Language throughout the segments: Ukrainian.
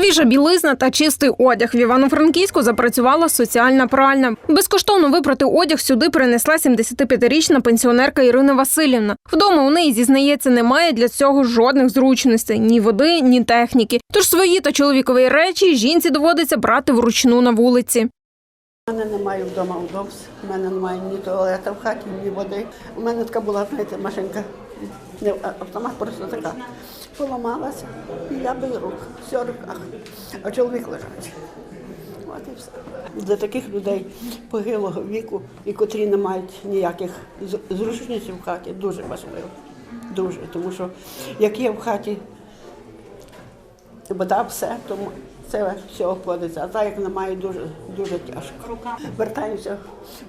Свіжа білизна та чистий одяг. В Івано-Франківську запрацювала соціальна пральня. Безкоштовно випрати одяг сюди принесла 75-річна пенсіонерка Ірина Васильівна. Вдома у неї зізнається, немає для цього жодних зручностей ні води, ні техніки. Тож свої та чоловікові речі жінці доводиться брати вручну на вулиці. У мене немає вдома удобств, у мене немає ні туалета в хаті, ні води. У мене така була, знаєте, машинка, не автомат просто така. Поламалася, і я без рук, все в руках, а чоловік лежать. От і все. Для таких людей похилого віку, і котрі не мають ніяких зручностей в хаті, дуже важливо. Дуже. Тому що як є в хаті вода, все, тому це все обходиться. А так як немає, дуже, дуже тяжко. Вертаємося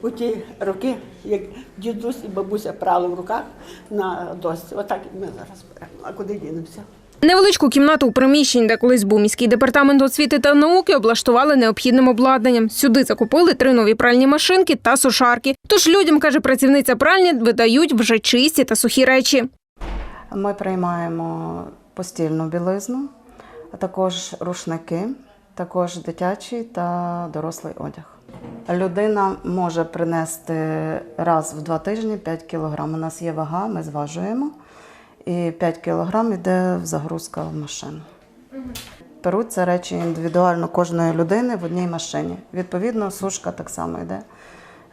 у ті роки, як дідусь і бабуся прали в руках на досці. Отак і ми зараз беремо. А куди дінемося? Невеличку кімнату у приміщенні, де колись був міський департамент освіти та науки, облаштували необхідним обладнанням. Сюди закупили три нові пральні машинки та сушарки. Тож людям, каже працівниця пральні, видають вже чисті та сухі речі. Ми приймаємо постільну білизну, а також рушники, також дитячий та дорослий одяг. Людина може принести раз в два тижні 5 кг. У нас є вага, ми зважуємо, і 5 кг йде в загрузка в машину. Беруться речі індивідуально кожної людини в одній машині. Відповідно, сушка так само йде.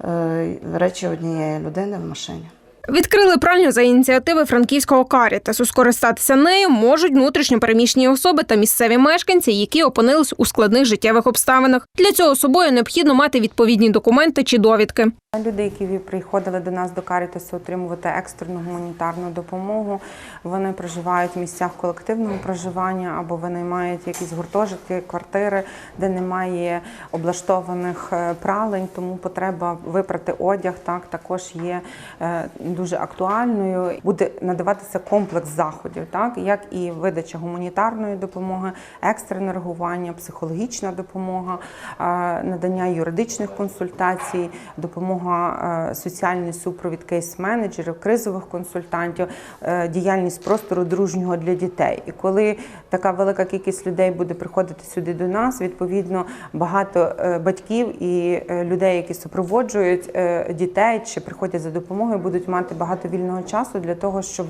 е, Речі однієї людини в машині. Відкрили пральню за ініціативи франківського карітасу. Скористатися нею можуть внутрішньо переміщені особи та місцеві мешканці, які опинились у складних життєвих обставинах. Для цього собою необхідно мати відповідні документи чи довідки. Люди, які приходили до нас до Карітасу отримувати екстрену гуманітарну допомогу, вони проживають в місцях колективного проживання або винаймають якісь гуртожитки, квартири, де немає облаштованих е, пралень, тому потреба випрати одяг так також є е, дуже актуальною. Буде надаватися комплекс заходів, так як і видача гуманітарної допомоги, екстрене реагування, психологічна допомога, е, надання юридичних консультацій, допомога е, соціальний супровід кейс-менеджерів, кризових консультантів, е, діяльність простору дружнього для дітей. І коли така велика кількість людей буде приходити сюди до нас, відповідно багато батьків і людей, які супроводжують дітей чи приходять за допомогою, будуть мати багато вільного часу для того, щоб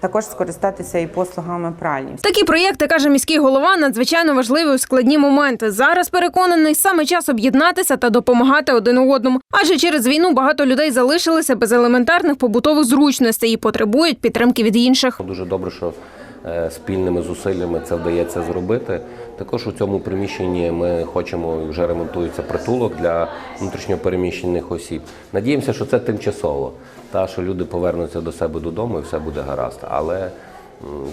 також скористатися і послугами пральні. Такі проєкти, каже міський голова, надзвичайно важливі у складні моменти. Зараз переконаний саме час об'єднатися та допомагати один одному. Адже через війну багато людей залишилися без елементарних побутових зручностей і потребують підтримки від інших. Дуже добре, що спільними зусиллями це вдається зробити. Також у цьому приміщенні ми хочемо вже ремонтується притулок для внутрішньопереміщених осіб. Надіємося, що це тимчасово, та що люди повернуться до себе додому і все буде гаразд. Але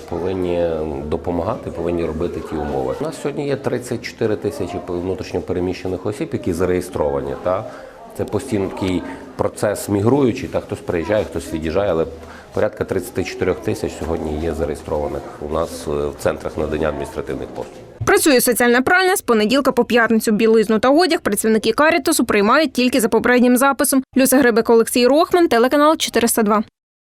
повинні допомагати, повинні робити ті умови. У нас сьогодні є 34 тисячі внутрішньопереміщених осіб, які зареєстровані. Та це постійно такий процес мігруючий, та хтось приїжджає, хтось від'їжджає, але порядка 34 тисяч сьогодні є зареєстрованих у нас е, в центрах надання адміністративних послуг. Працює соціальна пральня з понеділка по п'ятницю. Білизну та одяг працівники Карітасу приймають тільки за попереднім записом. Люся Грибик, Олексій Рохман, телеканал 402.